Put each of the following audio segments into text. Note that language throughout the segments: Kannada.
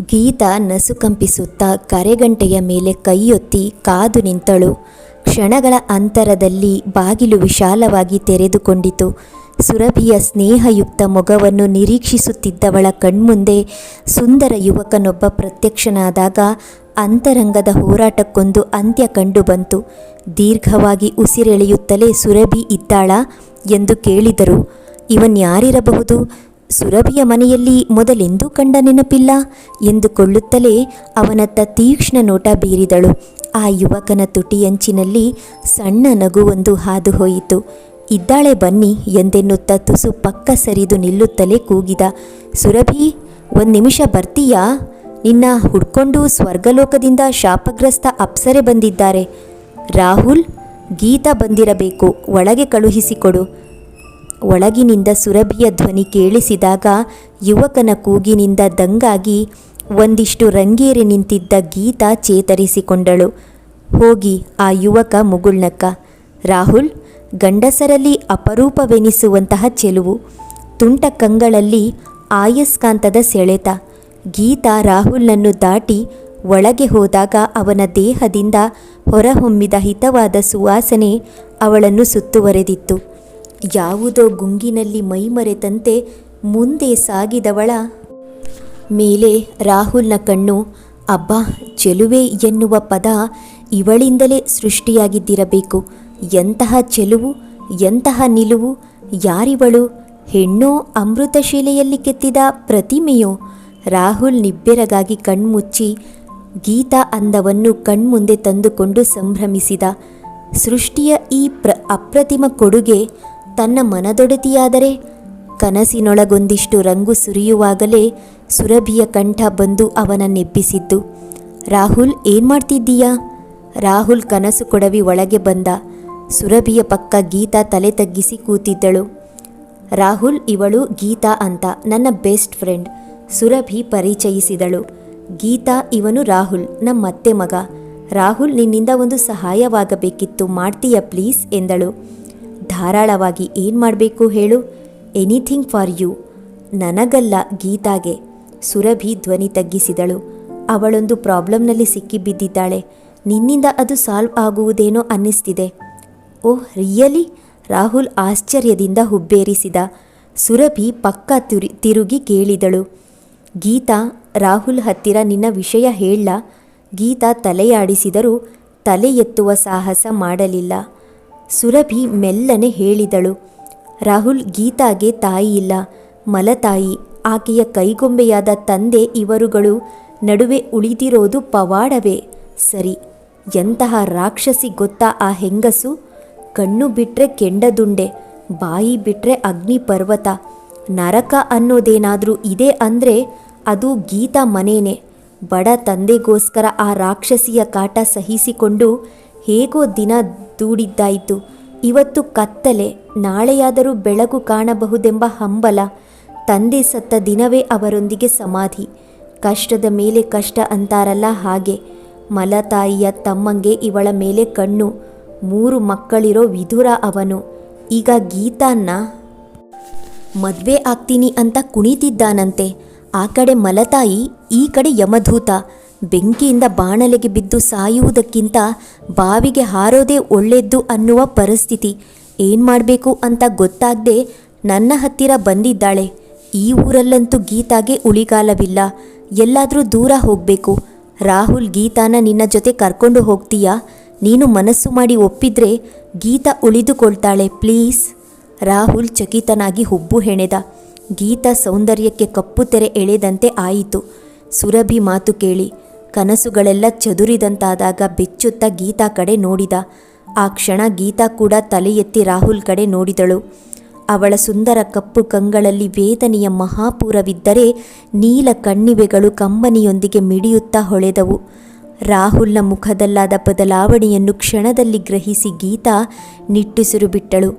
ಗೀತಾ ನಸುಕಂಪಿಸುತ್ತಾ ಕರೆಗಂಟೆಯ ಮೇಲೆ ಕೈಯೊತ್ತಿ ಕಾದು ನಿಂತಳು. ಕ್ಷಣಗಳ ಅಂತರದಲ್ಲಿ ಬಾಗಿಲು ವಿಶಾಲವಾಗಿ ತೆರೆದುಕೊಂಡಿತು. ಸುರಭಿಯ ಸ್ನೇಹಯುಕ್ತ ಮೊಗವನ್ನು ನಿರೀಕ್ಷಿಸುತ್ತಿದ್ದವಳ ಕಣ್ಮುಂದೆ ಸುಂದರ ಯುವಕನೊಬ್ಬ ಪ್ರತ್ಯಕ್ಷನಾದಾಗ ಅಂತರಂಗದ ಹೋರಾಟಕ್ಕೊಂದು ಅಂತ್ಯ ಕಂಡು ಬಂತು. ದೀರ್ಘವಾಗಿ ಉಸಿರೆಳೆಯುತ್ತಲೇ ಸುರಭಿ ಇದ್ದಾಳ ಎಂದು ಕೇಳಿದರು. ಇವನ್ಯಾರಿರಬಹುದು? ಸುರಭಿಯ ಮನೆಯಲ್ಲಿ ಮೊದಲೆಂದೂ ಕಂಡ ನೆನಪಿಲ್ಲ ಎಂದುಕೊಳ್ಳುತ್ತಲೇ ಅವನತ್ತ ತೀಕ್ಷ್ಣ ನೋಟ ಬೀರಿದಳು. ಆ ಯುವಕನ ತುಟಿಯಂಚಿನಲ್ಲಿ ಸಣ್ಣ ನಗುವೊಂದು ಹಾದುಹೋಯಿತು ಇದ್ದಾಳೆ ಬನ್ನಿ ಎಂದೆನ್ನುತ್ತ ತುಸು ಪಕ್ಕ ಸರಿದು ನಿಲ್ಲುತ್ತಲೇ ಕೂಗಿದ. ಸುರಭಿ, ಒಂದು ನಿಮಿಷ ಬರ್ತೀಯಾ? ನಿನ್ನ ಹುಡ್ಕೊಂಡು ಸ್ವರ್ಗಲೋಕದಿಂದ ಶಾಪಗ್ರಸ್ತ ಅಪ್ಸರೆ ಬಂದಿದ್ದಾರೆ. ರಾಹುಲ್, ಗೀತಾ ಬಂದಿರಬೇಕು, ಒಳಗೆ ಕಳುಹಿಸಿಕೊಡು. ಒಳಗಿನಿಂದ ಸುರಭಿಯ ಧ್ವನಿ ಕೇಳಿಸಿದಾಗ ಯುವಕನ ಕೂಗಿನಿಂದ ದಂಗಾಗಿ ಒಂದಿಷ್ಟು ರಂಗೇರಿ ನಿಂತಿದ್ದ ಗೀತಾ ಚೇತರಿಸಿಕೊಂಡಳು. ಹೋಗಿ ಆ ಯುವಕ ಮುಗುಳ್ನಕ್ಕ. ರಾಹುಲ್, ಗಂಡಸರಲ್ಲಿ ಅಪರೂಪವೆನಿಸುವಂತಹ ಚೆಲುವು. ತುಂಟ ಕಂಗಳಲ್ಲಿ ಆಯಸ್ಕಾಂತದ ಸೆಳೆತ. ಗೀತಾ ರಾಹುಲ್ನನ್ನು ದಾಟಿ ಒಳಗೆ ಹೋದಾಗ ಅವನ ದೇಹದಿಂದ ಹೊರಹೊಮ್ಮಿದ ಹಿತವಾದ ಸುವಾಸನೆ ಅವಳನ್ನು ಸುತ್ತುವರೆದಿತ್ತು. ಯಾವುದೋ ಗುಂಗಿನಲ್ಲಿ ಮೈಮರೆತಂತೆ ಮುಂದೆ ಸಾಗಿದವಳ. ಮೇಲೆ ರಾಹುಲ್ನ ಕಣ್ಣು, ಅಬ್ಬಾ, ಚೆಲುವೆ ಎನ್ನುವ ಪದ ಇವಳಿಂದಲೇ ಸೃಷ್ಟಿಯಾಗಿದ್ದಿರಬೇಕು. ಎಂತಹ ಚೆಲುವು, ಎಂತಹ ನಿಲುವು, ಯಾರಿವಳು? ಹೆಣ್ಣೋ ಅಮೃತಶಿಲೆಯಲ್ಲಿ ಕೆತ್ತಿದ ಪ್ರತಿಮೆಯೋ? ರಾಹುಲ್ ನಿಬ್ಬೆರಗಾಗಿ ಕಣ್ಮುಚ್ಚಿ ಗೀತಾ ಅಂದವನ್ನು ಕಣ್ಮುಂದೆ ತಂದುಕೊಂಡು ಸಂಭ್ರಮಿಸಿದ. ಸೃಷ್ಟಿಯ ಈ ಪ್ರ, ಅಪ್ರತಿಮ ಕೊಡುಗೆ ತನ್ನ ಮನದೊಡತಿಯಾದರೆ ಕನಸಿನೊಳಗೊಂದಿಷ್ಟು ರಂಗು ಸುರಿಯುವಾಗಲೇ ಸುರಭಿಯ ಕಂಠ ಬಂದು ಅವನ ನೆಬ್ಬಿಸಿದ್ದು ರಾಹುಲ್, ಏನ್ ಮಾಡ್ತಿದ್ದೀಯಾ? ರಾಹುಲ್ ಕನಸು ಕೊಡವಿ ಒಳಗೆ ಬಂದ. ಸುರಭಿಯ ಪಕ್ಕ ಗೀತಾ ತಲೆ ತಗ್ಗಿಸಿ ಕೂತಿದ್ದಳು. ರಾಹುಲ್, ಇವಳು ಗೀತಾ ಅಂತ, ನನ್ನ ಬೆಸ್ಟ್ ಫ್ರೆಂಡ್, ಸುರಭಿ ಪರಿಚಯಿಸಿದಳು. ಗೀತಾ, ಇವನು ರಾಹುಲ್ ನಮ್ಮತ್ತೆ ಮಗ. ರಾಹುಲ್ ನಿನ್ನಿಂದ ಒಂದು ಸಹಾಯವಾಗಬೇಕಿತ್ತು, ಮಾಡ್ತೀಯ ಪ್ಲೀಸ್? ಎಂದಳು. ಧಾರಾಳವಾಗಿ ಏನು ಮಾಡಬೇಕು ಹೇಳು? ಎನಿಥಿಂಗ್ ಫಾರ್ ಯು ನನಗಲ್ಲ ಗೀತಾಗೆ. ಸುರಭಿ ಧ್ವನಿ ತಗ್ಗಿಸಿದಳು. ಅವಳೊಂದು ಪ್ರಾಬ್ಲಮ್ನಲ್ಲಿ ಸಿಕ್ಕಿಬಿದ್ದಿದ್ದಾಳೆ ನಿನ್ನಿಂದ ಅದು ಸಾಲ್ವ್ ಆಗುವುದೇನೋ ಅನ್ನಿಸ್ತಿದೆ. ಓಹ್ ರಿಯಲಿ ರಾಹುಲ್ ಆಶ್ಚರ್ಯದಿಂದ ಹುಬ್ಬೇರಿಸಿದ. ಸುರಭಿ ಪಕ್ಕ ತಿರು, ತಿರುಗಿ ಕೇಳಿದಳು. ಗೀತಾ, ರಾಹುಲ್ ಹತ್ತಿರ ನಿನ್ನ ವಿಷಯ ಹೇಳ. ಗೀತಾ ತಲೆಯಾಡಿಸಿದರೂ ತಲೆ ಎತ್ತುವ ಸಾಹಸ ಮಾಡಲಿಲ್ಲ. ಸುರಭಿ ಮೆಲ್ಲನೆ ಹೇಳಿದಳು. ರಾಹುಲ್ ಗೀತಾಗೆ ತಾಯಿ ಇಲ್ಲ. ಮಲತಾಯಿ, ಆಕೆಯ ಕೈಗೊಂಬೆಯಾದ ತಂದೆ ಇವರುಗಳು ನಡುವೆ ಉಳಿದಿರೋದು ಪವಾಡವೇ. ಸರಿ, ಎಂತಹ ರಾಕ್ಷಸಿ ಗೊತ್ತಾ ಆ ಹೆಂಗಸು? ಕಣ್ಣು ಬಿಟ್ರೆ ಕೆಂಡದುಂಡೆ, ಬಾಯಿ ಬಿಟ್ರೆ ಅಗ್ನಿ ಪರ್ವತ ನರಕ ಅನ್ನೋದೇನಾದರೂ ಇದೆ ಅಂದರೆ ಅದು ಗೀತಾ ಮನೇನೆ. ಬಡ ತಂದೆಗೋಸ್ಕರ ಆ ರಾಕ್ಷಸಿಯ ಕಾಟ ಸಹಿಸಿಕೊಂಡು ಹೇಗೋ ದಿನ ದೂಡಿದ್ದಾಯಿತು. ಇವತ್ತು ಕತ್ತಲೆ, ನಾಳೆಯಾದರೂ ಬೆಳಕು ಕಾಣಬಹುದೆಂಬ ಹಂಬಲ, ತಂದೆ ಸತ್ತ ದಿನವೇ ಅವರೊಂದಿಗೆ ಸಮಾಧಿ. ಕಷ್ಟದ ಮೇಲೆ ಕಷ್ಟ ಅಂತಾರಲ್ಲ ಹಾಗೆ. ಮಲತಾಯಿಯ ತಮ್ಮಂಗೆ ಇವಳ ಮೇಲೆ ಕಣ್ಣು, ಮೂರು ಮಕ್ಕಳಿರೋ ವಿಧುರ ಅವನು. ಈಗ ಗೀತಾನ್ನ, ಮದುವೆ ಆಗ್ತೀನಿ ಅಂತ ಕುಣಿತಿದ್ದಾನಂತೆ. ಆ ಕಡೆ ಮಲತಾಯಿ, ಈ ಕಡೆ ಯಮಧೂತ. ಬೆಂಕಿಯಿಂದ ಬಾಣಲೆಗೆ ಬಿದ್ದು ಸಾಯುವುದಕ್ಕಿಂತ ಬಾವಿಗೆ ಹಾರೋದೇ ಒಳ್ಳೆದ್ದು ಅನ್ನುವ ಪರಿಸ್ಥಿತಿ. ಏನು ಮಾಡಬೇಕು ಅಂತ ಗೊತ್ತಾಗದೆ ನನ್ನ ಹತ್ತಿರ ಬಂದಿದ್ದಾಳೆ. ಈ ಊರಲ್ಲಂತೂ ಗೀತಾಗೆ ಉಳಿಗಾಲವಿಲ್ಲ. ಎಲ್ಲಾದರೂ ದೂರ ಹೋಗಬೇಕು. ರಾಹುಲ್, ಗೀತಾನ ನಿನ್ನ ಜೊತೆ ಕರ್ಕೊಂಡು ಹೋಗ್ತೀಯಾ? ನೀನು ಮನಸ್ಸು ಮಾಡಿ ಒಪ್ಪಿದ್ರೆ ಗೀತಾ ಉಳಿದುಕೊಳ್ತಾಳೆ, ಪ್ಲೀಸ್. ರಾಹುಲ್ ಚಕಿತನಾಗಿ ಹುಬ್ಬು ಹೆಣೆದ. ಗೀತಾ ಸೌಂದರ್ಯಕ್ಕೆ ಕಪ್ಪು ತೆರೆ ಎಳೆದಂತೆ ಆಯಿತು. ಸುರಭಿ ಮಾತು ಕೇಳಿ. ಕನಸುಗಳೆಲ್ಲ ಚದುರಿದಂತಾದಾಗ ಬೆಚ್ಚುತ್ತಾ ಗೀತಾ ಕಡೆ ನೋಡಿದ. ಆ ಕ್ಷಣ ಗೀತಾ ಕೂಡ ತಲೆ ಎತ್ತಿ ರಾಹುಲ್ ಕಡೆ ನೋಡಿದಳು. ಅವಳ ಸುಂದರ ಕಪ್ಪು ಕಂಗಳಲ್ಲಿ ವೇದನೆಯ ಮಹಾಪೂರವಿದ್ದರೆ ನೀಲ ಕಣ್ಣಿವೆಗಳು ಕಂಬನಿಯೊಂದಿಗೆ ಮಿಡಿಯುತ್ತಾ ಹೊಳೆದವು. ರಾಹುಲ್ನ ಮುಖದಲ್ಲಾದ ಬದಲಾವಣೆಯನ್ನು ಕ್ಷಣದಲ್ಲಿ ಗ್ರಹಿಸಿ ಗೀತಾ ನಿಟ್ಟುಸಿರು ಬಿಟ್ಟಳು.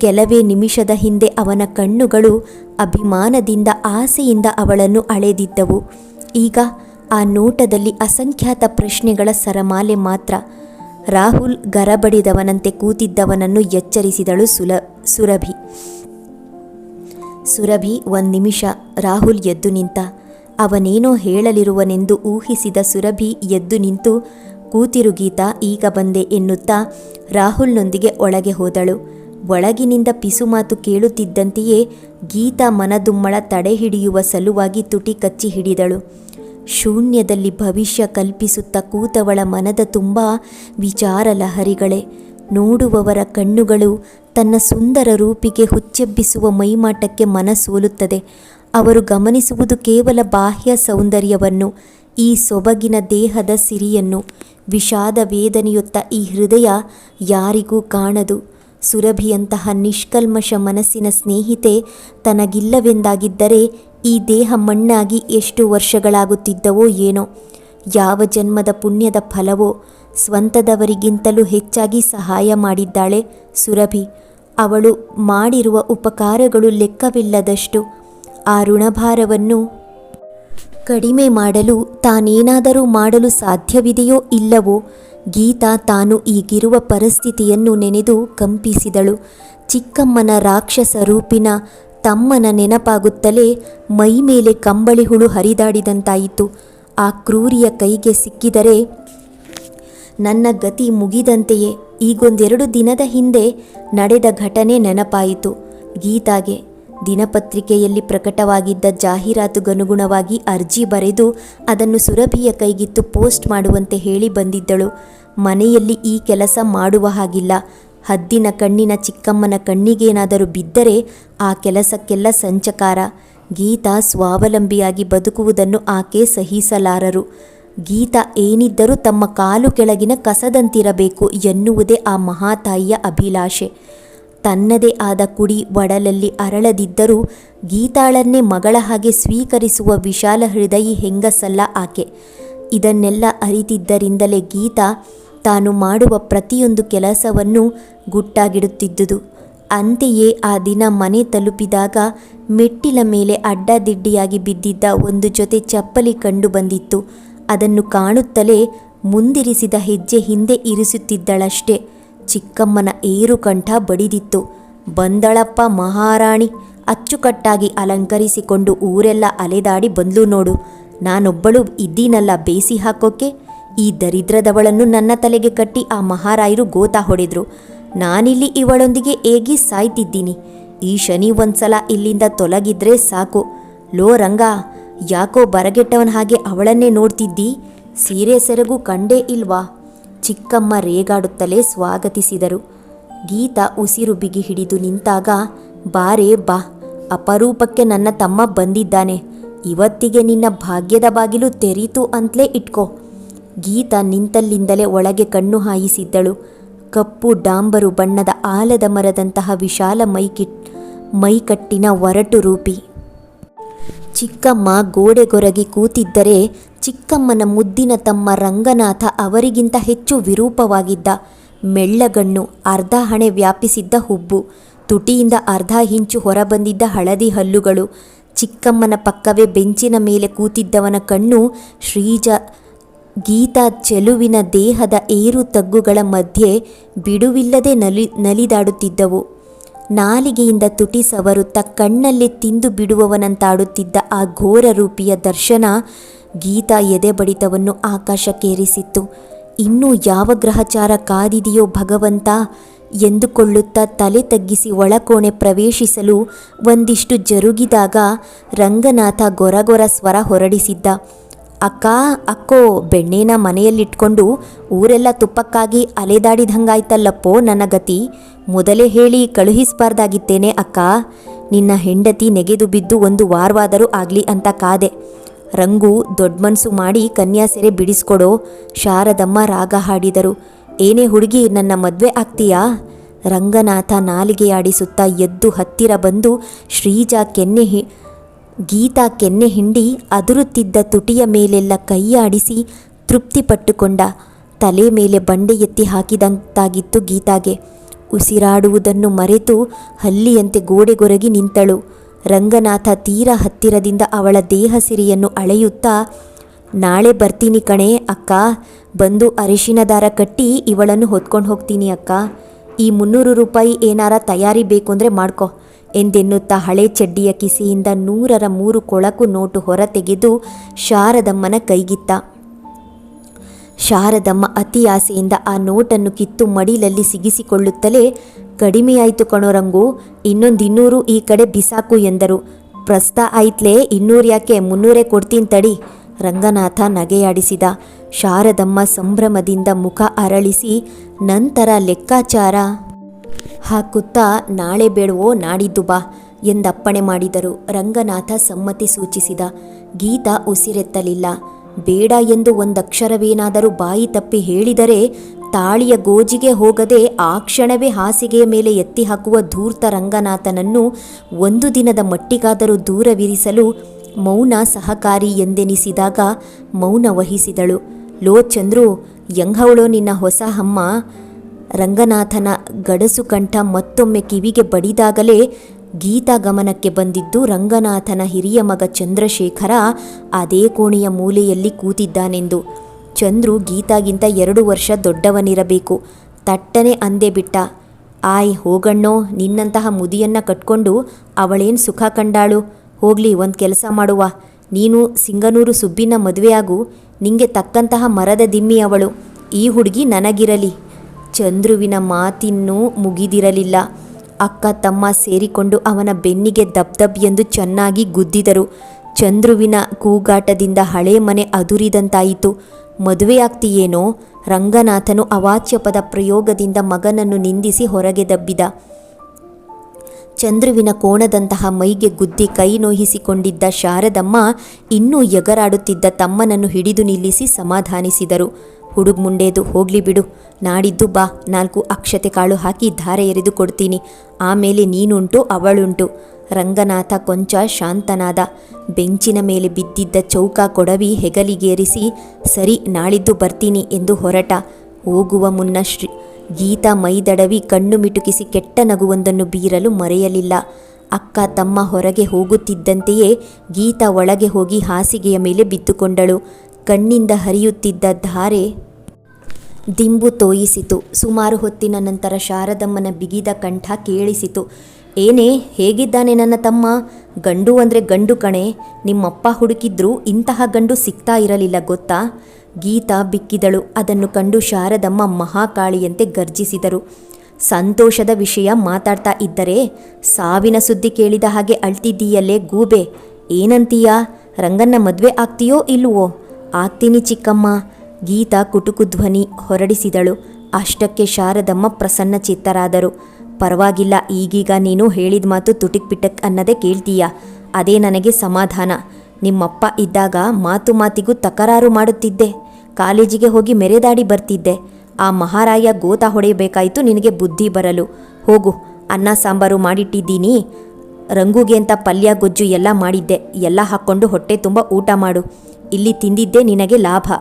ಕೆಲವೇ ನಿಮಿಷದ ಹಿಂದೆ ಅವನ ಕಣ್ಣುಗಳು ಅಭಿಮಾನದಿಂದ ಆಸೆಯಿಂದ ಅವಳನ್ನು ಅಳೆದಿದ್ದವು. ಈಗ ಆ ನೋಟದಲ್ಲಿ ಅಸಂಖ್ಯಾತ ಪ್ರಶ್ನೆಗಳ ಸರಮಾಲೆ ಮಾತ್ರ. ರಾಹುಲ್ ಗರಬಡಿದವನಂತೆ ಕೂತಿದ್ದವನನ್ನು ಎಚ್ಚರಿಸಿದಳು ಸುಲ, ಸುರಭಿ. ಸುರಭಿ, ಒಂದು ನಿಮಿಷ, ರಾಹುಲ್ ಎದ್ದು ನಿಂತ. ಅವನೇನೋ ಹೇಳಲಿರುವನೆಂದು ಊಹಿಸಿದ ಸುರಭಿ ಎದ್ದು ನಿಂತು, ಕೂತಿರು ಗೀತಾ, ಈಗ ಬಂದೆ, ಎನ್ನುತ್ತಾ ರಾಹುಲ್ನೊಂದಿಗೆ ಒಳಗೆ ಹೋದಳು. ಒಳಗಿನಿಂದ ಪಿಸುಮಾತು ಕೇಳುತ್ತಿದ್ದಂತೆಯೇ ಗೀತಾ ಮನದುಮ್ಮಳ ತಡೆ ಹಿಡಿಯುವ ಸಲುವಾಗಿ ತುಟಿ ಕಚ್ಚಿ ಹಿಡಿದಳು. ಶೂನ್ಯದಲ್ಲಿ ಭವಿಷ್ಯ ಕಲ್ಪಿಸುತ್ತ ಕೂತವಳ ಮನದ ತುಂಬ ವಿಚಾರ ಲಹರಿಗಳೇ. ನೋಡುವವರ ಕಣ್ಣುಗಳು ತನ್ನ ಸುಂದರ ರೂಪಿಗೆ ಹುಚ್ಚೆಬ್ಬಿಸುವ ಮೈಮಾಟಕ್ಕೆ ಮನಸೋಲುತ್ತದೆ. ಅವರು ಗಮನಿಸುವುದು ಕೇವಲ ಬಾಹ್ಯ ಸೌಂದರ್ಯವನ್ನು, ಈ ಸೊಬಗಿನ ದೇಹದ ಸಿರಿಯನ್ನು. ವಿಷಾದ ವೇದನೆಯುತ್ತ ಈ ಹೃದಯ ಯಾರಿಗೂ ಕಾಣದು. ಸುರಭಿಯಂತಹ ನಿಷ್ಕಲ್ಮಶ ಮನಸ್ಸಿನ ಸ್ನೇಹಿತೆ ತನಗಿಲ್ಲವೆಂದಾಗಿದ್ದರೆ ಈ ದೇಹ ಮಣ್ಣಾಗಿ ಎಷ್ಟು ವರ್ಷಗಳಾಗುತ್ತಿದ್ದವೋ ಏನೋ. ಯಾವ ಜನ್ಮದ ಪುಣ್ಯದ ಫಲವೋ ಸ್ವಂತದವರಿಗಿಂತಲೂ ಹೆಚ್ಚಾಗಿ ಸಹಾಯ ಮಾಡಿದ್ದಾಳೆ ಸುರಭಿ. ಅವಳು ಮಾಡಿರುವ ಉಪಕಾರಗಳು ಲೆಕ್ಕವಿಲ್ಲದಷ್ಟು ಆ ಋಣಭಾರವನ್ನು ಕಡಿಮೆ ಮಾಡಲು ತಾನೇನಾದರೂ ಮಾಡಲು ಸಾಧ್ಯವಿದೆಯೋ ಇಲ್ಲವೋ ಗೀತಾ ತಾನು ಈಗಿರುವ ಪರಿಸ್ಥಿತಿಯನ್ನು ನೆನೆದು ಕಂಪಿಸಿದಳು. ಚಿಕ್ಕಮ್ಮನ ರಾಕ್ಷಸ ರೂಪಿನ ತಮ್ಮನ ನೆನಪಾಗುತ್ತಲೇ ಮೈಮೇಲೆ ಕಂಬಳಿ ಹುಳು ಹರಿದಾಡಿದಂತಾಯಿತು. ಆ ಕ್ರೂರಿಯ ಕೈಗೆ ಸಿಕ್ಕಿದರೆ, ನನ್ನ ಗತಿ ಮುಗಿದಂತೆಯೇ ಈಗೊಂದೆರಡು ದಿನದ ಹಿಂದೆ ನಡೆದ ಘಟನೆ ನೆನಪಾಯಿತು. ಗೀತಾಗೆ ದಿನಪತ್ರಿಕೆಯಲ್ಲಿ ಪ್ರಕಟವಾಗಿದ್ದ ಜಾಹೀರಾತುಗನುಗುಣವಾಗಿ ಅರ್ಜಿ ಬರೆದು ಅದನ್ನು ಸುರಭಿಯ ಕೈಗಿತ್ತು ಪೋಸ್ಟ್ ಮಾಡುವಂತೆ ಹೇಳಿ ಬಂದಿದ್ದಳು. ಮನೆಯಲ್ಲಿ ಈ ಕೆಲಸ ಮಾಡುವ ಹಾಗಿಲ್ಲ. ಹದ್ದಿನ ಕಣ್ಣಿನ ಚಿಕ್ಕಮ್ಮನ ಕಣ್ಣಿಗೇನಾದರೂ ಬಿದ್ದರೆ ಆ ಕೆಲಸಕ್ಕೆಲ್ಲ ಸಂಚಕಾರ. ಗೀತಾ ಸ್ವಾವಲಂಬಿಯಾಗಿ ಬದುಕುವುದನ್ನು ಆಕೆ ಸಹಿಸಲಾರರು. ಗೀತಾ ಏನಿದ್ದರೂ ತಮ್ಮ ಕಾಲು ಕೆಳಗಿನ ಕಸದಂತಿರಬೇಕು ಎನ್ನುವುದೇ ಆ ಮಹಾತಾಯಿಯ ಅಭಿಲಾಷೆ. ತನ್ನದೇ ಆದ ಕುಡಿ ಒಡಲಲ್ಲಿ ಅರಳದಿದ್ದರೂ ಗೀತಾಳನ್ನೇ ಮಗಳ ಹಾಗೆ ಸ್ವೀಕರಿಸುವ ವಿಶಾಲ ಹೃದಯಿ ಹೆಂಗಸಲ್ಲ ಆಕೆ. ಇದನ್ನೆಲ್ಲ ಅರಿತಿದ್ದರಿಂದಲೇ ಗೀತಾ ತಾನು ಮಾಡುವ ಪ್ರತಿಯೊಂದು ಕೆಲಸವನ್ನು ಗುಟ್ಟಾಗಿಡುತ್ತಿದ್ದುದು. ಅಂತೆಯೇ ಆ ದಿನ ಮನೆ ತಲುಪಿದಾಗ ಮೆಟ್ಟಿಲ ಮೇಲೆ ಅಡ್ಡಾದಿಡ್ಡಿಯಾಗಿ ಬಿದ್ದಿದ್ದ ಒಂದು ಜೊತೆ ಚಪ್ಪಲಿ ಕಂಡು ಬಂದಿತ್ತು. ಅದನ್ನು ಕಾಣುತ್ತಲೇ ಮುಂದಿರಿಸಿದ ಹೆಜ್ಜೆ ಹಿಂದೆ ಇರಿಸುತ್ತಿದ್ದಳಷ್ಟೇ. ಚಿಕ್ಕಮ್ಮನ ಏರುಕಂಠ ಬಡಿದಿತ್ತು. ಬಂದಳಪ್ಪ ಮಹಾರಾಣಿ, ಅಚ್ಚುಕಟ್ಟಾಗಿ ಅಲಂಕರಿಸಿಕೊಂಡು ಊರೆಲ್ಲ ಅಲೆದಾಡಿ ಬಂದ್ಲು ನೋಡು. ನಾನೊಬ್ಬಳು ಇದ್ದೀನಲ್ಲ ಬೇಸಿ ಹಾಕೋಕೆ ಈ ದರಿದ್ರದವಳನ್ನು ನನ್ನ ತಲೆಗೆ ಕಟ್ಟಿ ಆ ಮಹಾರಾಯರು ಗೋತಾ ಹೊಡೆದ್ರು. ನಾನಿಲ್ಲಿ ಇವಳೊಂದಿಗೆ ಏಗಿ ಸಾಯ್ತಿದ್ದೀನಿ. ಈ ಶನಿ ಒಂದ್ಸಲ ಇಲ್ಲಿಂದ ತೊಲಗಿದ್ರೆ ಸಾಕು. ಲೋ ರಂಗ, ಯಾಕೋ ಬರಗೆಟ್ಟವನ ಹಾಗೆ ಅವಳನ್ನೇ ನೋಡ್ತಿದ್ದಿ? ಸೀರೆ ಸೆರಗು ಕಂಡೇ ಇಲ್ವಾ? ಚಿಕ್ಕಮ್ಮ ರೇಗಾಡುತ್ತಲೇ ಸ್ವಾಗತಿಸಿದರು. ಗೀತಾ ಉಸಿರು ಬಿಗಿ ಹಿಡಿದು ನಿಂತಾಗ, ಬಾರೇ ಬಾ, ಅಪರೂಪಕ್ಕೆ ನನ್ನ ತಮ್ಮ ಬಂದಿದ್ದಾನೆ. ಇವತ್ತಿಗೆ ನಿನ್ನ ಭಾಗ್ಯದ ಬಾಗಿಲು ತೆರೀತು ಅಂತಲೇ ಇಟ್ಕೋ. ಗೀತಾ ನಿಂತಲ್ಲಿಂದಲೇ ಒಳಗೆ ಕಣ್ಣು ಹಾಯಿಸಿದ್ದಳು. ಕಪ್ಪು ಡಾಂಬರು ಬಣ್ಣದ ಆಲದ ಮರದಂತಹ ವಿಶಾಲ ಮೈಕಿಟ್ ಮೈಕಟ್ಟಿನ ಒರಟು ರೂಪಿ. ಚಿಕ್ಕಮ್ಮ ಗೋಡೆಗೊರಗಿ ಕೂತಿದ್ದರೆ ಚಿಕ್ಕಮ್ಮನ ಮುದ್ದಿನ ತಮ್ಮ ರಂಗನಾಥ ಅವರಿಗಿಂತ ಹೆಚ್ಚು ವಿರೂಪವಾಗಿದ್ದ ಮೆಳ್ಳಗಣ್ಣು ಅರ್ಧ ಹಣೆ ವ್ಯಾಪಿಸಿದ್ದ ಹುಬ್ಬು, ತುಟಿಯಿಂದ ಅರ್ಧ ಇಂಚು ಹೊರಬಂದಿದ್ದ ಹಳದಿ ಹಲ್ಲುಗಳು, ಚಿಕ್ಕಮ್ಮನ ಪಕ್ಕವೇ ಬೆಂಚಿನ ಮೇಲೆ ಕೂತಿದ್ದವನ ಕಣ್ಣು ಶ್ರೀಜ ಗೀತಾ ಚೆಲುವಿನ ದೇಹದ ಏರು ತಗ್ಗುಗಳ ಮಧ್ಯೆ ಬಿಡುವಿಲ್ಲದೆ ನಲಿ, ನಲಿದಾಡುತ್ತಿದ್ದವು. ನಾಲಿಗೆಯಿಂದ ತುಟಿ ಸವರುತ್ತ ಕಣ್ಣಲ್ಲಿ ತಿಂದು ಬಿಡುವವನಂತಾಡುತ್ತಿದ್ದ ಆ ಘೋರ ರೂಪಿಯ ದರ್ಶನ ಗೀತಾ ಎದೆ ಬಡಿತವನ್ನು ಆಕಾಶಕ್ಕೇರಿಸಿತ್ತು. ಇನ್ನೂ ಯಾವ ಗ್ರಹಚಾರ ಕಾದಿದೆಯೋ ಭಗವಂತ ಎಂದುಕೊಳ್ಳುತ್ತಾ ತಲೆ ತಗ್ಗಿಸಿ ಒಳಕೋಣೆ ಪ್ರವೇಶಿಸಲು ಒಂದಿಷ್ಟು ಜರುಗಿದಾಗ ರಂಗನಾಥ ಗೊರಗೊರ ಸ್ವರ ಹೊರಡಿಸಿದ್ದ. ಅಕ್ಕ, ಅಕ್ಕೋ, ಬೆಣ್ಣೆನ ಮನೆಯಲ್ಲಿಟ್ಕೊಂಡು ಊರೆಲ್ಲ ತುಪ್ಪಕ್ಕಾಗಿ ಅಲೆದಾಡಿದಂಗಾಯ್ತಲ್ಲಪ್ಪೋ ನನ್ನ ಗತಿ. ಮೊದಲೇ ಹೇಳಿ ಕಳುಹಿಸಬಾರ್ದಾಗಿತ್ತೇನೆ ಅಕ್ಕ. ನಿನ್ನ ಹೆಂಡತಿ ನೆಗೆದು ಬಿದ್ದು ಒಂದು ವಾರವಾದರೂ ಆಗಲಿ ಅಂತ ಕಾದೆ. ರಂಗು ದೊಡ್ಡ ಮನಸ್ಸು ಮಾಡಿ ಕನ್ಯಾಸೆರೆ ಬಿಡಿಸ್ಕೊಡೋ ಶಾರದಮ್ಮ ರಾಗ ಹಾಡಿದರು. ಏನೇ ಹುಡುಗಿ ನನ್ನ ಮದುವೆ ಆಗ್ತೀಯಾ? ರಂಗನಾಥ ನಾಲಿಗೆಯಾಡಿಸುತ್ತಾ ಎದ್ದು ಹತ್ತಿರ ಬಂದು ಶ್ರೀಜಾ ಕೆನ್ನೆ ಗೀತಾ ಕೆನ್ನೆ ಹಿಂಡಿ ಅದುರುತ್ತಿದ್ದ ತುಟಿಯ ಮೇಲೆಲ್ಲ ಕೈಯಾಡಿಸಿ ತೃಪ್ತಿಪಟ್ಟುಕೊಂಡ. ತಲೆ ಮೇಲೆ ಬಂಡೆ ಎತ್ತಿ ಹಾಕಿದಂತಾಗಿತ್ತು ಗೀತಾಗೆ. ಉಸಿರಾಡುವುದನ್ನು ಮರೆತು ಹಲ್ಲಿಯಂತೆ ಗೋಡೆಗೊರಗಿ ನಿಂತಳು. ರಂಗನಾಥ ತೀರ ಹತ್ತಿರದಿಂದ ಅವಳ ದೇಹ ಸಿರಿಯನ್ನು ಅಳೆಯುತ್ತಾ, ನಾಳೆ ಬರ್ತೀನಿ ಕಣೆ ಅಕ್ಕ, ಬಂದು ಅರಿಶಿನ ದಾರ ಕಟ್ಟಿ ಇವಳನ್ನು ಹೊತ್ಕೊಂಡು ಹೋಗ್ತೀನಿ ಅಕ್ಕ. ಈ ಮುನ್ನೂರು ರೂಪಾಯಿ ಏನಾರ ತಯಾರಿ ಬೇಕು ಅಂದರೆ ಮಾಡ್ಕೊ. ಎಂದೆನ್ನುತ್ತಾ ಹಳೆ ಚಡ್ಡಿಯ ಕಿಸಿಯಿಂದ ನೂರರ ಮೂರು ಕೊಳಕು ನೋಟು ಹೊರತೆಗೆದು ಶಾರದಮ್ಮನ ಕೈಗಿತ್ತ. ಶಾರದಮ್ಮ ಅತಿ ಆಸೆಯಿಂದ ಆ ನೋಟನ್ನು ಕಿತ್ತು ಮಡಿಲಲ್ಲಿ ಸಿಗಿಸಿಕೊಳ್ಳುತ್ತಲೇ, ಕಡಿಮೆಯಾಯಿತು ಕಣೋ ರಂಗು, ಇನ್ನೊಂದು ಇನ್ನೂರು ಈ ಕಡೆ ಬಿಸಾಕು ಎಂದರು. ಪ್ರಸ್ತ ಆಯ್ತ್ಲೇ, ಇನ್ನೂರು ಯಾಕೆ? ಮುನ್ನೂರೇ ಕೊಡ್ತೀನಿ ತಡಿ ರಂಗನಾಥ ನಗೆಯಾಡಿಸಿದ. ಶಾರದಮ್ಮ ಸಂಭ್ರಮದಿಂದ ಮುಖ ಅರಳಿಸಿ, ನಂತರ ಲೆಕ್ಕಾಚಾರ? ಹಾಕುತ್ತಾ, ನಾಳೆ ಬೇಡವೋ, ನಾಡಿದ್ದು ಬಾ ಎಂದಪ್ಪಣೆ ಮಾಡಿದರು. ರಂಗನಾಥ ಸಮ್ಮತಿ ಸೂಚಿಸಿದ. ಗೀತಾ ಉಸಿರೆತ್ತಲಿಲ್ಲ. ಬೇಡ ಎಂದು ಒಂದಕ್ಷರವೇನಾದರೂ ಬಾಯಿ ತಪ್ಪಿ ಹೇಳಿದರೆ, ತಾಳಿಯ ಗೋಜಿಗೆ ಹೋಗದೆ ಆ ಕ್ಷಣವೇ ಹಾಸಿಗೆಯ ಮೇಲೆ ಎತ್ತಿ ಹಾಕುವ ಧೂರ್ತ ರಂಗನಾಥನನ್ನು ಒಂದು ದಿನದ ಮಟ್ಟಿಗಾದರೂ ದೂರವಿರಿಸಲು ಮೌನ ಸಹಕಾರಿ ಎಂದೆನಿಸಿದಾಗ ಮೌನ ವಹಿಸಿದಳು. ಲೋ ಚಂದ್ರು ಯಂಗವಳೋ ನಿನ್ನ ಹೊಸ ಹಮ್ಮ ರಂಗನಾಥನ ಗಡಸು ಕಂಠ ಮತ್ತೊಮ್ಮೆ ಕಿವಿಗೆ ಬಡಿದಾಗಲೇ ಗೀತಾ ಗಮನಕ್ಕೆ ಬಂದಿದ್ದು, ರಂಗನಾಥನ ಹಿರಿಯ ಮಗ ಚಂದ್ರಶೇಖರ ಅದೇ ಕೋಣೆಯ ಮೂಲೆಯಲ್ಲಿ ಕೂತಿದ್ದಾನೆಂದು. ಚಂದ್ರು ಗೀತಾಗಿಂತ ಎರಡು ವರ್ಷ ದೊಡ್ಡವನಿರಬೇಕು. ತಟ್ಟನೆ ಅಂದೇ ಬಿಟ್ಟ, ಆಯ್ ಹೋಗಣ್ಣೋ, ನಿನ್ನಂತಹ ಮುದಿಯನ್ನ ಕಟ್ಕೊಂಡು ಅವಳೇನು ಸುಖ ಕಂಡಾಳು? ಹೋಗ್ಲಿ, ಒಂದು ಕೆಲಸ ಮಾಡುವ. ನೀನು ಸಿಂಗನೂರು ಸುಬ್ಬಿನ ಮದುವೆಯಾಗು, ನಿಂಗೆ ತಕ್ಕಂತಹ ಮರದ ದಿಮ್ಮಿ ಅವಳು. ಈ ಹುಡುಗಿ ನನಗಿರಲಿ. ಚಂದ್ರುವಿನ ಮಾತಿನ್ನೂ ಮುಗಿದಿರಲಿಲ್ಲ. ಅಕ್ಕ ತಮ್ಮ ಸೇರಿಕೊಂಡು ಅವನ ಬೆನ್ನಿಗೆ ದಬ್ ದಬ್ ಎಂದು ಚೆನ್ನಾಗಿ ಗುದ್ದಿದರು. ಚಂದ್ರುವಿನ ಕೂಗಾಟದಿಂದ ಹಳೆ ಮನೆ ಅದುರಿದಂತಾಯಿತು. ಮದುವೆಯಾಗ್ತೀಯೇನೋ ರಂಗನಾಥನು ಅವಾಚ್ಯ ಪದ ಪ್ರಯೋಗದಿಂದ ಮಗನನ್ನು ನಿಂದಿಸಿ ಹೊರಗೆ ದಬ್ಬಿದ. ಚಂದ್ರುವಿನ ಕೋಣದಂತಹ ಮೈಗೆ ಗುದ್ದಿ ಕೈ ನೋಯಿಸಿಕೊಂಡಿದ್ದ ಶಾರದಮ್ಮ ಇನ್ನೂ ಎಗರಾಡುತ್ತಿದ್ದ ತಮ್ಮನನ್ನು ಹಿಡಿದು ನಿಲ್ಲಿಸಿ ಸಮಾಧಾನಿಸಿದರು. ಹುಡುಗ್ ಮುಂಡೇದು ಹೋಗ್ಲಿ ಬಿಡು. ನಾಡಿದ್ದು ಬಾ. ನಾಲ್ಕು ಅಕ್ಷತೆ ಕಾಳು ಹಾಕಿ ಧಾರೆ ಎರೆದು ಕೊಡ್ತೀನಿ. ಆಮೇಲೆ ನೀನುಂಟು, ಅವಳುಂಟು. ರಂಗನಾಥ ಕೊಂಚ ಶಾಂತನಾದ. ಬೆಂಚಿನ ಮೇಲೆ ಬಿದ್ದಿದ್ದ ಚೌಕ ಕೊಡವಿ ಹೆಗಲಿಗೇರಿಸಿ, ಸರಿ, ನಾಳಿದ್ದು ಬರ್ತೀನಿ ಎಂದು ಹೊರಟ. ಹೋಗುವ ಮುನ್ನ ಶ್ರೀ ಗೀತಾ ಮೈದಡವಿ ಕಣ್ಣು ಮಿಟುಕಿಸಿ ಕೆಟ್ಟ ನಗುವೊಂದನ್ನು ಬೀರಲು ಮರೆಯಲಿಲ್ಲ. ಅಕ್ಕ ತಮ್ಮ ಹೊರಗೆ ಹೋಗುತ್ತಿದ್ದಂತೆಯೇ ಗೀತಾ ಒಳಗೆ ಹೋಗಿ ಹಾಸಿಗೆಯ ಮೇಲೆ ಬಿದ್ದುಕೊಂಡಳು. ಕಣ್ಣಿಂದ ಹರಿಯುತ್ತಿದ್ದ ಧಾರೆ ದಿಂಬು ತೋಯಿಸಿತು. ಸುಮಾರು ಹೊತ್ತಿನ ನಂತರ ಶಾರದಮ್ಮನ ಬಿಗಿದ ಕಂಠ ಕೇಳಿಸಿತು. ಏನೇ, ಹೇಗಿದ್ದಾನೆ ನನ್ನ ತಮ್ಮ? ಗಂಡು ಅಂದರೆ ಗಂಡು ಕಣೆ. ನಿಮ್ಮಪ್ಪ ಹುಡುಕಿದ್ರೂ ಇಂತಹ ಗಂಡು ಸಿಗ್ತಾ ಇರಲಿಲ್ಲ, ಗೊತ್ತಾ? ಗೀತಾ ಬಿಕ್ಕಿದಳು. ಅದನ್ನು ಕಂಡು ಶಾರದಮ್ಮ ಮಹಾಕಾಳಿಯಂತೆ ಗರ್ಜಿಸಿದರು. ಸಂತೋಷದ ವಿಷಯ ಮಾತಾಡ್ತಾ ಇದ್ದರೆ ಸಾವಿನ ಸುದ್ದಿ ಕೇಳಿದ ಹಾಗೆ ಅಳ್ತಿದ್ದೀಯಲ್ಲೇ ಗೂಬೆ. ಏನಂತೀಯಾ? ರಂಗನ್ನ ಮದುವೆ ಆಗ್ತೀಯೋ ಇಲ್ವೋ? ಆಗ್ತೀನಿ ಚಿಕ್ಕಮ್ಮ, ಗೀತಾ ಕುಟುಕು ಧ್ವನಿ ಹೊರಡಿಸಿದಳು. ಅಷ್ಟಕ್ಕೆ ಶಾರದಮ್ಮ ಪ್ರಸನ್ನ ಚಿತ್ತರಾದರು. ಪರವಾಗಿಲ್ಲ, ಈಗೀಗ ನೀನು ಹೇಳಿದ ಮಾತು ತುಟಿಕ್ ಪಿಟಕ್ ಅನ್ನದೇ ಕೇಳ್ತೀಯ. ಅದೇ ನನಗೆ ಸಮಾಧಾನ. ನಿಮ್ಮಪ್ಪ ಇದ್ದಾಗ ಮಾತು ಮಾತಿಗೂ ತಕರಾರು ಮಾಡುತ್ತಿದ್ದೆ. ಕಾಲೇಜಿಗೆ ಹೋಗಿ ಮೆರೆದಾಡಿ ಬರ್ತಿದ್ದೆ. ಆ ಮಹಾರಾಯ ಗೋತಾ ಹೊಡೆಯಬೇಕಾಯಿತು, ನಿನಗೆ ಬುದ್ಧಿ ಬರಲು. ಹೋಗು, ಅನ್ನ ಸಾಂಬಾರು ಮಾಡಿಟ್ಟಿದ್ದೀನಿ. ರಂಗುಗೆ ಅಂತ ಪಲ್ಯ, ಗೊಜ್ಜು ಎಲ್ಲ ಮಾಡಿದ್ದೆ. ಎಲ್ಲ ಹಾಕ್ಕೊಂಡು ಹೊಟ್ಟೆ ತುಂಬ ಊಟ ಮಾಡು. ಇಲ್ಲಿ ತಿಂದಿದ್ದೇ ನಿನಗೆ ಲಾಭ.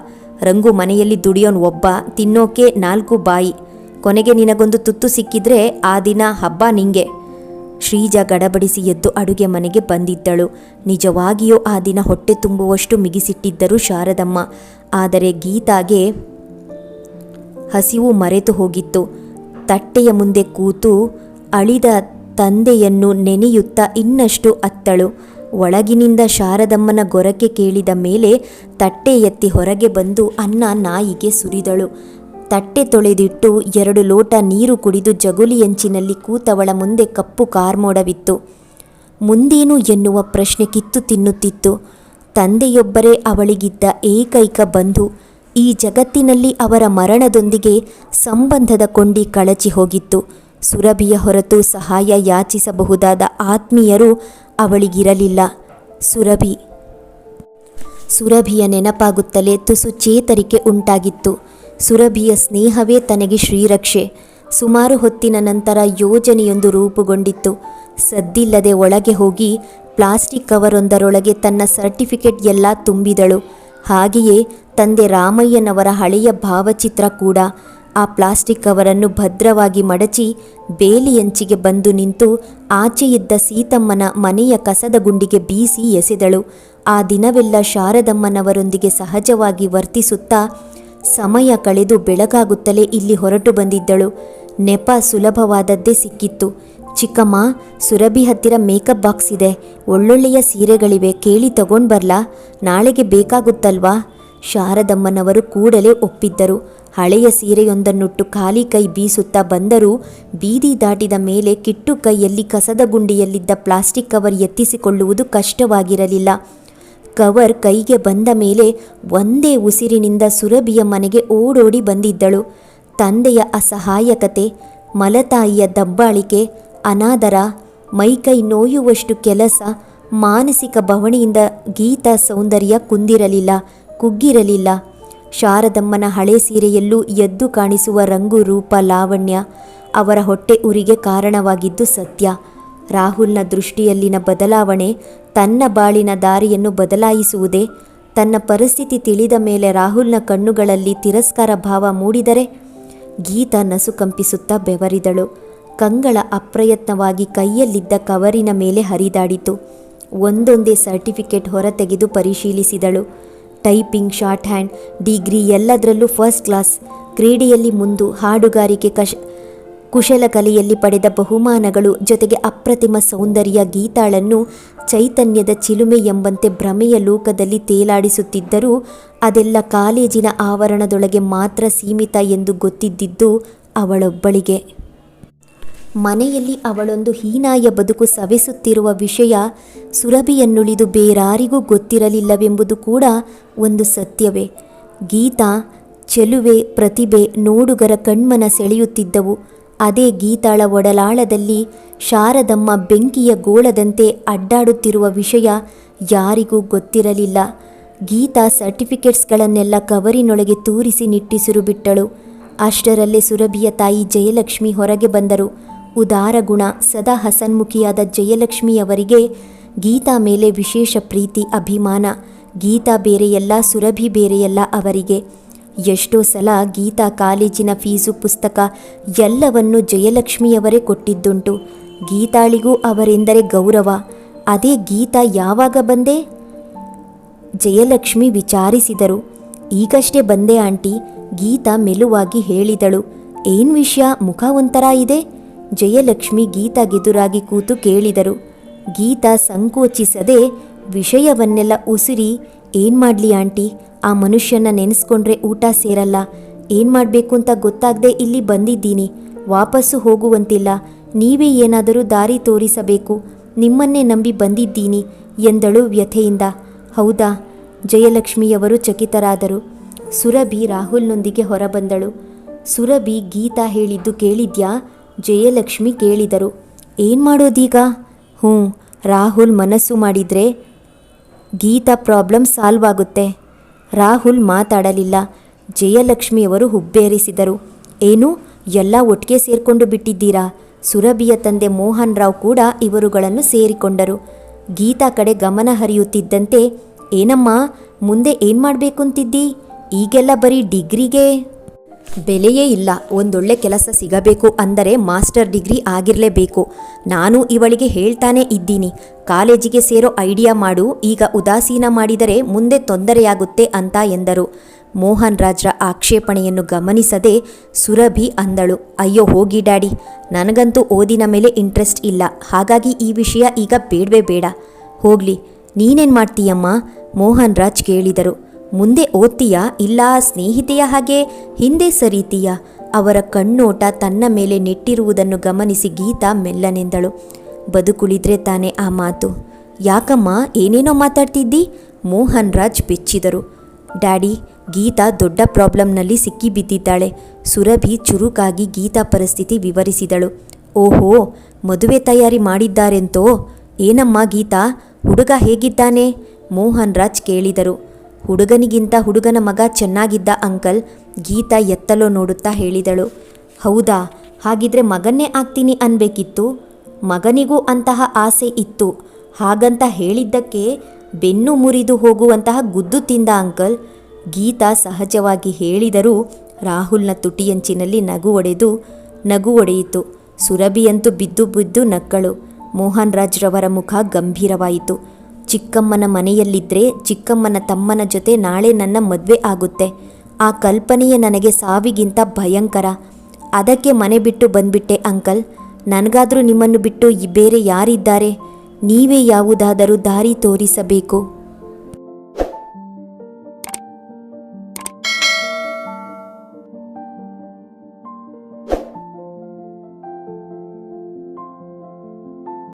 ರಂಗು ಮನೆಯಲ್ಲಿ ದುಡಿಯೋನ್ ಒಬ್ಬ, ತಿನ್ನೋಕೆ ನಾಲ್ಕು ಬಾಯಿ. ಕೊನೆಗೆ ನಿನಗೊಂದು ತುತ್ತು ಸಿಕ್ಕಿದ್ರೆ ಆ ದಿನ ಹಬ್ಬ ನಿಂಗೆ. ಶ್ರೀಜ ಗಡಬಡಿಸಿ ಎದ್ದು ಅಡುಗೆ ಮನೆಗೆ ಬಂದಿದ್ದಳು. ನಿಜವಾಗಿಯೂ ಆ ದಿನ ಹೊಟ್ಟೆ ತುಂಬುವಷ್ಟು ಮಿಗಿಸಿಟ್ಟಿದ್ದರು ಶಾರದಮ್ಮ. ಆದರೆ ಗೀತಾಗೆ ಹಸಿವು ಮರೆತು ಹೋಗಿತ್ತು. ತಟ್ಟೆಯ ಮುಂದೆ ಕೂತು ಅಳಿದ ತಂದೆಯನ್ನು ನೆನೆಯುತ್ತಾ ಇನ್ನಷ್ಟು ಅತ್ತಳು. ಒಳಗಿನಿಂದ ಶಾರದಮ್ಮನ ಗೊರಕೆ ಕೇಳಿದ ಮೇಲೆ ತಟ್ಟೆ ಎತ್ತಿ ಹೊರಗೆ ಬಂದು ಅನ್ನ ನಾಯಿಗೆ ಸುರಿದಳು. ತಟ್ಟೆ ತೊಳೆದಿಟ್ಟು ಎರಡು ಲೋಟ ನೀರು ಕುಡಿದು ಜಗುಲಿಯಂಚಿನಲ್ಲಿ ಕೂತವಳ ಮುಂದೆ ಕಪ್ಪು ಕಾರ್ಮೋಡವಿತ್ತು ಮುಂದೇನು ಎನ್ನುವ ಪ್ರಶ್ನೆ ಕಿತ್ತು ತಿನ್ನುತ್ತಿತ್ತು. ತಂದೆಯೊಬ್ಬರೇ ಅವಳಿಗಿದ್ದ ಏಕೈಕ ಬಂಧು. ಈ ಜಗತ್ತಿನಲ್ಲಿ ಅವರ ಮರಣದೊಂದಿಗೆ ಸಂಬಂಧದ ಕೊಂಡಿ ಕಳಚಿ ಹೋಗಿತ್ತು. ಸುರಭಿಯ ಹೊರತು ಸಹಾಯ ಯಾಚಿಸಬಹುದಾದ ಆತ್ಮೀಯರು ಅವಳಿಗಿರಲಿಲ್ಲ. ಸುರಭಿ, ಸುರಭಿಯ ನೆನಪಾಗುತ್ತಲೇ ತುಸು ಚೇತರಿಕೆ ಉಂಟಾಗಿತ್ತು. ಸುರಭಿಯ ಸ್ನೇಹವೇ ತನಗೆ ಶ್ರೀರಕ್ಷೆ. ಸುಮಾರು ಹೊತ್ತಿನ ನಂತರ ಯೋಜನೆಯೊಂದು ರೂಪುಗೊಂಡಿತ್ತು. ಸದ್ದಿಲ್ಲದೆ ಒಳಗೆ ಹೋಗಿ ಪ್ಲಾಸ್ಟಿಕ್ ಕವರೊಂದರೊಳಗೆ ತನ್ನ ಸರ್ಟಿಫಿಕೇಟ್ ಎಲ್ಲ ತುಂಬಿದಳು. ಹಾಗೆಯೇ ತಂದೆ ರಾಮಯ್ಯನವರ ಹಳೆಯ ಭಾವಚಿತ್ರ ಕೂಡ ಆ ಪ್ಲಾಸ್ಟಿಕ್ ಕವರನ್ನು ಭದ್ರವಾಗಿ ಮಡಚಿ ಬೇಲಿಯಂಚಿಗೆ ಬಂದು ನಿಂತು ಆಚೆಯಿದ್ದ ಸೀತಮ್ಮನ ಮನೆಯ ಕಸದ ಗುಂಡಿಗೆ ಬೀಸಿ ಎಸೆದಳು. ಆ ದಿನವೆಲ್ಲ ಶಾರದಮ್ಮನವರೊಂದಿಗೆ ಸಹಜವಾಗಿ ವರ್ತಿಸುತ್ತಾ ಸಮಯ ಕಳೆದು ಬೆಳಗಾಗುತ್ತಲೇ ಇಲ್ಲಿ ಹೊರಟು ಬಂದಿದ್ದಳು. ನೆಪ ಸುಲಭವಾದದ್ದೇ ಸಿಕ್ಕಿತ್ತು. ಚಿಕ್ಕಮ್ಮ, ಸುರಭಿ ಹತ್ತಿರ ಮೇಕಪ್ ಬಾಕ್ಸ್ ಇದೆ. ಒಳ್ಳೊಳ್ಳೆಯ ಸೀರೆಗಳಿವೆ, ಕೇಳಿ ತಗೊಂಡು ಬರಲಾ? ನಾಳೆಗೆ ಬೇಕಾಗುತ್ತಲ್ವಾ? ಶಾರದಮ್ಮನವರು ಕೂಡಲೇ ಒಪ್ಪಿದ್ದರು. ಹಳೆಯ ಸೀರೆಯೊಂದನ್ನುಟ್ಟು ಖಾಲಿ ಕೈ ಬೀಸುತ್ತಾ ಬಂದರೂ ಬೀದಿ ದಾಟಿದ ಮೇಲೆ ಕಿಟ್ಟು ಕೈಯಲ್ಲಿ ಕಸದ ಗುಂಡಿಯಲ್ಲಿದ್ದ ಪ್ಲಾಸ್ಟಿಕ್ ಕವರ್ ಎತ್ತಿಸಿಕೊಳ್ಳುವುದು ಕಷ್ಟವಾಗಿರಲಿಲ್ಲ. ಕವರ್ ಕೈಗೆ ಬಂದ ಮೇಲೆ ಒಂದೇ ಉಸಿರಿನಿಂದ ಸುರಭಿಯ ಮನೆಗೆ ಓಡೋಡಿ ಬಂದಿದ್ದಳು. ತಂದೆಯ ಅಸಹಾಯಕತೆ, ಮಲತಾಯಿಯ ದಬ್ಬಾಳಿಕೆ, ಅನಾದರ, ಮೈಕೈ ನೋಯುವಷ್ಟು ಕೆಲಸ, ಮಾನಸಿಕ ಬವಣೆಯಿಂದ ಗೀತಾ ಸೌಂದರ್ಯ ಕುಂದಿರಲಿಲ್ಲ, ಕುಗ್ಗಿರಲಿಲ್ಲ. ಶಾರದಮ್ಮನ ಹಳೆ ಸೀರೆಯಲ್ಲೂ ಎದ್ದು ಕಾಣಿಸುವ ರಂಗು ರೂಪ ಲಾವಣ್ಯ ಅವರ ಹೊಟ್ಟೆ ಉರಿಗೆ ಕಾರಣವಾಗಿದ್ದು ಸತ್ಯ. ರಾಹುಲ್ನ ದೃಷ್ಟಿಯಲ್ಲಿನ ಬದಲಾವಣೆ, ತನ್ನ ಬಾಳಿನ ದಾರಿಯನ್ನು ಬದಲಾಯಿಸುವುದೇ, ತನ್ನ ಪರಿಸ್ಥಿತಿ ತಿಳಿದ ಮೇಲೆ ರಾಹುಲ್ನ ಕಣ್ಣುಗಳಲ್ಲಿ ತಿರಸ್ಕಾರ ಭಾವ ಮೂಡಿದರೆ ಗೀತ ನಸುಕಂಪಿಸುತ್ತಾ ಬೆವರಿದಳು. ಕಂಗಳ ಅಪ್ರಯತ್ನವಾಗಿ ಕೈಯಲ್ಲಿದ್ದ ಕವರಿನ ಮೇಲೆ ಹರಿದಾಡಿತು. ಒಂದೊಂದೇ ಸರ್ಟಿಫಿಕೇಟ್ ಹೊರತೆಗೆದು ಪರಿಶೀಲಿಸಿದಳು. ಟೈಪಿಂಗ್, ಶಾರ್ಟ್ ಹ್ಯಾಂಡ್, ಡಿಗ್ರಿ ಎಲ್ಲದರಲ್ಲೂ ಫಸ್ಟ್ ಕ್ಲಾಸ್. ಕ್ರೀಡೆಯಲ್ಲಿ ಮುಂದು ಹಾಡುಗಾರಿಕೆ ಕಶ ಕುಶಲಕಲೆಯಲ್ಲಿ ಪಡೆದ ಬಹುಮಾನಗಳು ಜೊತೆಗೆ ಅಪ್ರತಿಮ ಸೌಂದರ್ಯ ಗೀತಾಳನ್ನು ಚೈತನ್ಯದ ಚಿಲುಮೆ ಎಂಬಂತೆ ಭ್ರಮೆಯ ಲೋಕದಲ್ಲಿ ತೇಲಾಡಿಸುತ್ತಿದ್ದರೂ ಅದೆಲ್ಲ ಕಾಲೇಜಿನ ಆವರಣದೊಳಗೆ ಮಾತ್ರ ಸೀಮಿತ ಎಂದು ಗೊತ್ತಿದ್ದಿದ್ದು ಅವಳೊಬ್ಬಳಿಗೆ. ಮನೆಯಲ್ಲಿ ಅವಳೊಂದು ಹೀನಾಯ ಬದುಕು ಸವೆಸುತ್ತಿರುವ ವಿಷಯ ಸುರಭಿಯನ್ನುಳಿದು ಬೇರಾರಿಗೂ ಗೊತ್ತಿರಲಿಲ್ಲವೆಂಬುದು ಕೂಡ ಒಂದು ಸತ್ಯವೇ. ಗೀತಾ, ಚೆಲುವೆ, ಪ್ರತಿಭೆ, ನೋಡುಗರ ಕಣ್ಮನ ಸೆಳೆಯುತ್ತಿದ್ದವು. ಅದೇ ಗೀತಾಳ ಒಡಲಾಳದಲ್ಲಿ ಶಾರದಮ್ಮ ಬೆಂಕಿಯ ಗೋಳದಂತೆ ಅಡ್ಡಾಡುತ್ತಿರುವ ವಿಷಯ ಯಾರಿಗೂ ಗೊತ್ತಿರಲಿಲ್ಲ. ಗೀತಾ ಸರ್ಟಿಫಿಕೇಟ್ಸ್ಗಳನ್ನೆಲ್ಲ ಕವರಿನೊಳಗೆ ತೂರಿಸಿ ನಿಟ್ಟಿಸಿರು ಬಿಟ್ಟಳು. ಅಷ್ಟರಲ್ಲೇ ಸುರಭಿಯ ತಾಯಿ ಜಯಲಕ್ಷ್ಮಿ ಹೊರಗೆ ಬಂದರು. ಉದಾರ ಗುಣ ಸದಾ ಹಸನ್ಮುಖಿಯಾದ ಜಯಲಕ್ಷ್ಮಿಯವರಿಗೆ ಗೀತಾ ಮೇಲೆ ವಿಶೇಷ ಪ್ರೀತಿ, ಅಭಿಮಾನ. ಗೀತಾ ಬೇರೆಯಲ್ಲ ಸುರಭಿ ಬೇರೆಯಲ್ಲ ಅವರಿಗೆ. ಎಷ್ಟೋ ಸಲ ಗೀತಾ ಕಾಲೇಜಿನ ಫೀಸು ಪುಸ್ತಕ ಎಲ್ಲವನ್ನು ಜಯಲಕ್ಷ್ಮಿಯವರೇ ಕೊಟ್ಟಿದ್ದುಂಟು. ಗೀತಾಳಿಗೂ ಅವರೆಂದರೆ ಗೌರವ. ಅದೇ ಗೀತಾ ಯಾವಾಗ ಬಂದೆ? ಜಯಲಕ್ಷ್ಮಿ ವಿಚಾರಿಸಿದರು. ಈಗಷ್ಟೇ ಬಂದೆ ಆಂಟಿ, ಗೀತಾ ಮೆಲುವಾಗಿ ಹೇಳಿದಳು. ಏನ್ ವಿಷಯ? ಮುಖ ಒಂಥರ ಇದೆ. ಜಯಲಕ್ಷ್ಮಿ ಗೀತಾಗೆದುರಾಗಿ ಕೂತು ಕೇಳಿದರು. ಗೀತಾ ಸಂಕೋಚಿಸದೆ ವಿಷಯವನ್ನೆಲ್ಲ ಉಸಿರಿ, ಏನ್ ಮಾಡ್ಲಿ ಆಂಟಿ? ಆ ಮನುಷ್ಯನ ನೆನೆಸ್ಕೊಂಡ್ರೆ ಊಟ ಸೇರಲ್ಲ. ಏನ್ ಮಾಡಬೇಕು ಅಂತ ಗೊತ್ತಾಗದೆ ಇಲ್ಲಿ ಬಂದಿದ್ದೀನಿ. ವಾಪಸ್ಸು ಹೋಗುವಂತಿಲ್ಲ. ನೀವೇ ಏನಾದರೂ ದಾರಿ ತೋರಿಸಬೇಕು. ನಿಮ್ಮನ್ನೇ ನಂಬಿ ಬಂದಿದ್ದೀನಿ, ಎಂದಳು ವ್ಯಥೆಯಿಂದ. ಹೌದಾ? ಜಯಲಕ್ಷ್ಮಿಯವರು ಚಕಿತರಾದರು. ಸುರಭಿ ರಾಹುಲ್ನೊಂದಿಗೆ ಹೊರಬಂದಳು. ಸುರಭಿ, ಗೀತಾ ಹೇಳಿದ್ದು ಕೇಳಿದ್ಯಾ? ಜಯಲಕ್ಷ್ಮಿ ಕೇಳಿದರು. ಏನು ಮಾಡೋದೀಗ ಹ್ಞೂ, ರಾಹುಲ್ ಮನಸ್ಸು ಮಾಡಿದರೆ ಗೀತಾ ಪ್ರಾಬ್ಲಮ್ ಸಾಲ್ವ್ ಆಗುತ್ತೆ. ರಾಹುಲ್ ಮಾತಾಡಲಿಲ್ಲ. ಜಯಲಕ್ಷ್ಮಿಯವರು ಹುಬ್ಬೇರಿಸಿದರು. ಏನು, ಎಲ್ಲ ಒಟ್ಟಿಗೆ ಸೇರಿಕೊಂಡು ಬಿಟ್ಟಿದ್ದೀರಾ? ಸುರಭಿಯ ತಂದೆ ಮೋಹನ್ ರಾವ್ ಕೂಡ ಇವರುಗಳನ್ನು ಸೇರಿಕೊಂಡರು. ಗೀತಾ ಕಡೆ ಗಮನ ಹರಿಯುತ್ತಿದ್ದಂತೆ, ಏನಮ್ಮ, ಮುಂದೆ ಏನು ಮಾಡಬೇಕು ಅಂತಿದ್ದಿ ಈಗೆಲ್ಲ ಬರೀ ಡಿಗ್ರಿಗೆ ಬೆಲೆಯೇ ಇಲ್ಲ. ಒಂದೊಳ್ಳೆ ಕೆಲಸ ಸಿಗಬೇಕು ಅಂದರೆ ಮಾಸ್ಟರ್ ಡಿಗ್ರಿ ಆಗಿರಲೇಬೇಕು. ನಾನು ಇವಳಿಗೆ ಹೇಳ್ತಾನೆ ಇದ್ದೀನಿ. ಕಾಲೇಜಿಗೆ ಸೇರೋ ಐಡಿಯಾ ಮಾಡು. ಈಗ ಉದಾಸೀನ ಮಾಡಿದರೆ ಮುಂದೆ ತೊಂದರೆಯಾಗುತ್ತೆ ಅಂತ ಎಂದರು. ಮೋಹನ್ ರಾಜ್ರ ಆಕ್ಷೇಪಣೆಯನ್ನು ಗಮನಿಸದೆ ಸುರಭಿ ಅಂದಳು. ಅಯ್ಯೋ, ಹೋಗಿ ಡ್ಯಾಡಿ. ನನಗಂತೂ ಓದಿನ ಮೇಲೆ ಇಂಟ್ರೆಸ್ಟ್ ಇಲ್ಲ. ಹಾಗಾಗಿ ಈ ವಿಷಯ ಈಗ ಬೇಡವೇ ಬೇಡ. ಹೋಗ್ಲಿ. ನೀನೇನು ಮಾಡ್ತೀಯಮ್ಮ? ಮೋಹನ್ ರಾಜ್ ಕೇಳಿದರು. ಮುಂದೆ ಓದ್ತೀಯಾ ಇಲ್ಲ ಸ್ನೇಹಿತೆಯ ಹಾಗೆ, ಹಿಂದೆ ಸರೀತೀಯಾ. ಅವರ ಕಣ್ಣೋಟ ತನ್ನ ಮೇಲೆ ನೆಟ್ಟಿರುವುದನ್ನು ಗಮನಿಸಿ ಗೀತಾ ಮೆಲ್ಲನೆಂದಳು. ಬದುಕುಳಿದ್ರೆ ತಾನೇ ಆ ಮಾತು. ಯಾಕಮ್ಮ, ಏನೇನೋ ಮಾತಾಡ್ತಿದ್ದಿ? ಮೋಹನ್ ರಾಜ್ ಬೆಚ್ಚಿದರು. ಡ್ಯಾಡಿ, ಗೀತಾ ದೊಡ್ಡ ಪ್ರಾಬ್ಲಮ್ನಲ್ಲಿ ಸಿಕ್ಕಿಬಿದ್ದಿದ್ದಾಳೆ. ಸುರಭಿ ಚುರುಕಾಗಿ ಗೀತಾ ಪರಿಸ್ಥಿತಿ ವಿವರಿಸಿದಳು. ಓಹೋ, ಮದುವೆ ತಯಾರಿ ಮಾಡಿದ್ದಾರೆಂತೋ? ಏನಮ್ಮ ಗೀತಾ, ಹುಡುಗ ಹೇಗಿದ್ದಾನೆ? ಮೋಹನ್ ರಾಜ್ ಕೇಳಿದರು. ಹುಡುಗನಿಗಿಂತ ಹುಡುಗನ ಮಗ ಚೆನ್ನಾಗಿದ್ದ ಅಂಕಲ್ ಗೀತಾ ಎತ್ತಲೋ ನೋಡುತ್ತಾ ಹೇಳಿದಳು. ಹೌದಾ, ಹಾಗಿದ್ರೆ ಮಗನ್ನೇ ಆಗ್ತೀನಿ ಅನ್ಬೇಕಿತ್ತು? ಮಗನಿಗೂ ಅಂತಹ ಆಸೆ ಇತ್ತು. ಹಾಗಂತ ಹೇಳಿದ್ದಕ್ಕೆ ಬೆನ್ನು ಮುರಿದು ಹೋಗುವಂತಹ ಗುದ್ದು ತಿಂದ ಅಂಕಲ್ ಗೀತಾ ಸಹಜವಾಗಿ ಹೇಳಿದರೂ ರಾಹುಲ್ನ ತುಟಿಯಂಚಿನಲ್ಲಿ ನಗು ಒಡೆದು ನಗು ಒಡೆಯಿತು. ಸುರಭಿಯಂತೂ ಬಿದ್ದು ಬಿದ್ದು ನಕ್ಕಳು. ಮೋಹನ್ ರಾಜ್ರವರ ಮುಖ ಗಂಭೀರವಾಯಿತು. ಚಿಕ್ಕಮ್ಮನ ಮನೆಯಲ್ಲಿದ್ದರೆ ಚಿಕ್ಕಮ್ಮನ ತಮ್ಮನ ಜೊತೆ ನಾಳೆ ನನ್ನ ಮದುವೆ ಆಗುತ್ತೆ. ಆ ಕಲ್ಪನೆಯೇ ನನಗೆ ಸಾವಿಗಿಂತ ಭಯಂಕರ. ಅದಕ್ಕೆ ಮನೆ ಬಿಟ್ಟು ಬಂದ್ಬಿಟ್ಟೆ ಅಂಕಲ್. ನನಗಾದರೂ ನಿಮ್ಮನ್ನು ಬಿಟ್ಟು ಬೇರೆ ಯಾರಿದ್ದಾರೆ? ನೀವೇ ಯಾವುದಾದರೂ ದಾರಿ ತೋರಿಸಬೇಕು.